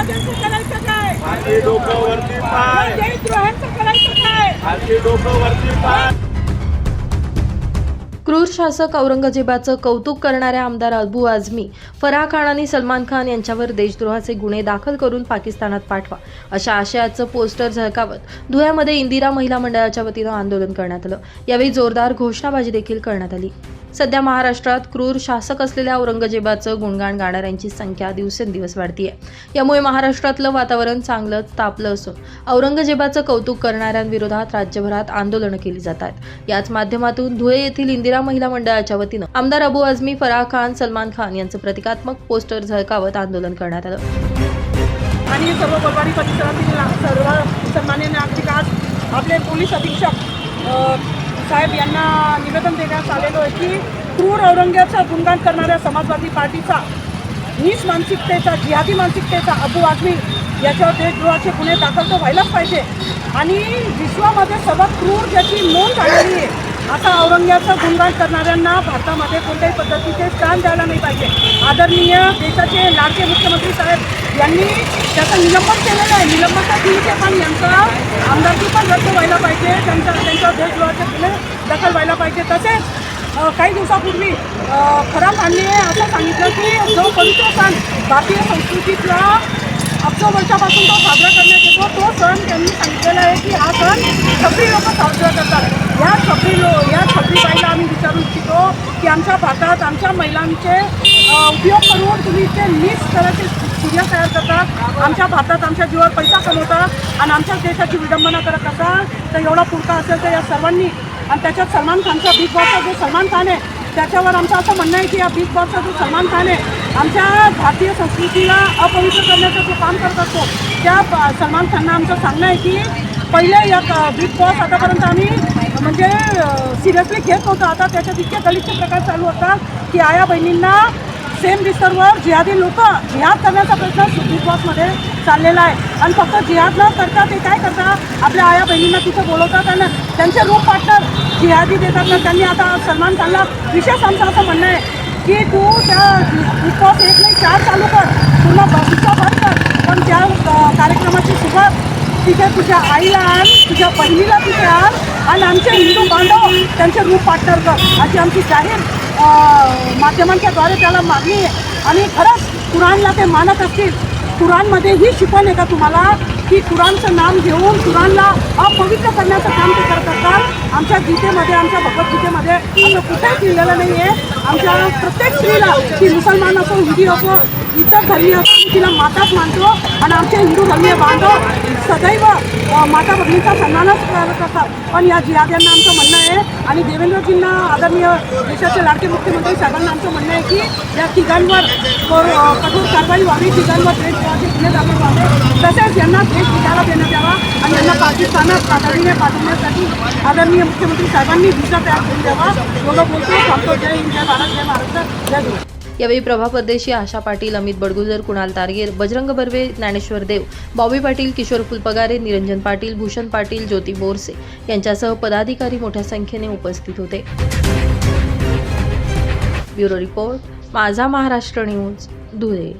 राजांचं करायचं काय? वरती पाय. करायचं काय? वरती पाय. क्रूर शासक औरंगजेबाचं कौतुक करणाऱ्या आमदार अबू आझमी फराह खान आणि सलमान खान यांच्यावर देशद्रोहाचे गुन्हे दाखल करून पाकिस्तानात पाठवा अशा आशयाचं पोस्टर झळकावत धुळ्यामध्ये इंदिरा महिला मंडळाच्या वतीनं आंदोलन करण्यात आलं. यावेळी जोरदार घोषणाबाजी देखील करण्यात आली. सध्या महाराष्ट्रात क्रूर शासक असलेल्या औरंगजेबाचं गुणगाण गाणाऱ्यांची संख्या दिवसेंदिवस वाढतीये. यामुळे महाराष्ट्रातलं वातावरण चांगलंच तापलं असून औरंगजेबाचं कौतुक करणाऱ्यांविरोधात राज्यभरात आंदोलनं केली जात आहेत याच माध्यमातून धुळे येथील इंदिरा महिला मंडळाच्या वतीनं आमदार अबू आझमी फराह खान सलमान खान यांचं प्रतिकात्मक पोस्टर झळकावत आंदोलन करण्यात आलं. आणि सर्व बलवाडी परिसरातील सर्व सन्मान्य नागरिक आज आपले पोलीस अधीक्षक साहेब यांना निवेदन देण्यास आलेलं आहे की क्रूर औरंग्याचं गुणगान करणाऱ्या समाजवादी पार्टीचा नीच मानसिकतेचा जिहादी मानसिकतेचा अबू आझमी याच्यावर देशद्रोहाचे गुन्हे दाखल तर व्हायलाच पाहिजे. आणि विश्वामध्ये सर्वात क्रूर ज्याची नोंद झालेली आहे असा औरंग्याचं गुणगान करणाऱ्यांना भारतामध्ये कोणत्याही पद्धतीचे स्थान द्यायला नाही पाहिजे. आदरणीय देशाचे लाडके मुख्यमंत्री साहेब यांनी त्याचं निलंबन केलेलं आहे. निलंबनचा ठीक आहे पण यांचा आमदारकी पण रद्द व्हायला पाहिजे. त्यांचा त्यांच्या देशद्रोहाचे गुन्हे दखल व्हायला पाहिजे. तसेच काही दिवसापूर्वी खराब फराम असं सांगितलं की जो पवित्र सण भारतीय संस्कृतीतला अब्ज वर्षापासून तो साजरा करण्यात येतो. तो सण त्यांनी सांगितलेला आहे की हा सण छपरी लोक साजरा करतात. या छपरी लो या छपरी बाईला आम्ही विचारू इच्छितो की आमच्या भारतात आमच्या महिलांचे उपयोग करून तुम्ही इथे नीच करायचे सूर्या तयार करतात. आमच्या भारतात आमच्या जीवावर पैसा कमवता आणि आमच्याच देशाची विडंबना करत असाल तर एवढा पुरता असेल तर या सर्वांनी आणि त्याच्यात सलमान खानचा बिग बॉसचा जो सलमान खान आहे त्याच्यावर आमचं असं म्हणणं आहे की या बिग बॉसचा जो सलमान खान आहे आमच्या भारतीय संस्कृतीला अपवित्र करण्याचं जो काम करत असतो त्या सलमान खानना आमचं सांगणं आहे की पहिले या बिग बॉस आतापर्यंत आम्ही म्हणजे सिरियसली घेत नव्हतं. आता त्याच्यात इतके गलिच्छ प्रकार चालू होतात की आया बहिणींना सेम बिस्तरवर जिहादी लोक जिहाद करण्याचा प्रयत्न बिग चाललेला आहे. आणि फक्त जिहाद न करता ते काय करतात आपल्या आया बहिणींना तिथं बोलवतात आणि त्यांचे रूम पार्टनर जिहादी देतात. ना त्यांनी आता सलमान खानला विशेष आमचं असं म्हणणं आहे की तू त्या विश्वास एक नाही चार चालू कर. पूर्ण बगीचा बंद कर. पण त्या कार्यक्रमाची सुरुवात तिथे तुझ्या आईला आण तुझ्या बहिणीला तिथे आण आणि आमचे हिंदू बांधव त्यांचे रूप पार्टनर कर. अशी आमची जाहीर माध्यमांच्या माध्यमांच्याद्वारे त्याला मागणी आणि खरंच कुराणला ते मानत असतील. कुराणमध्ये ही शिकवण आहे का तुम्हाला की कुराणचं नाम घेऊन कुराणला अपवित्र करण्याचं काम आमच्या गीतेमध्ये आमच्या भगवद्गीतेमध्ये असं कुठेच लिहिलेलं नाही आहे आमच्या प्रत्येक स्त्रीला ती मुसलमान असो हिंदी असो इतर धर्मीय असो तिला माताच मानतो आणि आमचे हिंदू धर्मीय बांधव सदैव माता भगिनीचा सन्मानच करतात. पण या जिहाद्यांना आमचं म्हणणं आहे आणि देवेंद्रजींना आदरणीय देशाचे लाडके मुख्यमंत्री साहेबांना आमचं म्हणणं आहे की या तिघांवर कठोर कारवाई व्हावी तिघांवर देशद्रोहाचे गुन्हे दाखल तसेच यांना देश विचारा देण्यात यावा आणि यांना पाकिस्तानात तातडीने पाठवण्यासाठी आदरणीय मुख्यमंत्री साहेबांनी व्हिसा तयार करून द्यावा. एवढं बोलतो सांगतो जय हिंद जय भारत जय महाराष्ट्र जय गुरु यावेळी प्रभा परदेशी आशा पाटील अमित बडगुजर कुणाल तारगेर बजरंग बर्वे ज्ञानेश्वर देव बॉबी पाटील किशोर फुलपगारे निरंजन पाटील भूषण पाटील ज्योती बोरसे यांच्यासह पदाधिकारी मोठ्या संख्येने उपस्थित होते. ब्युरो रिपोर्ट माझा महाराष्ट्र न्यूज धुळे.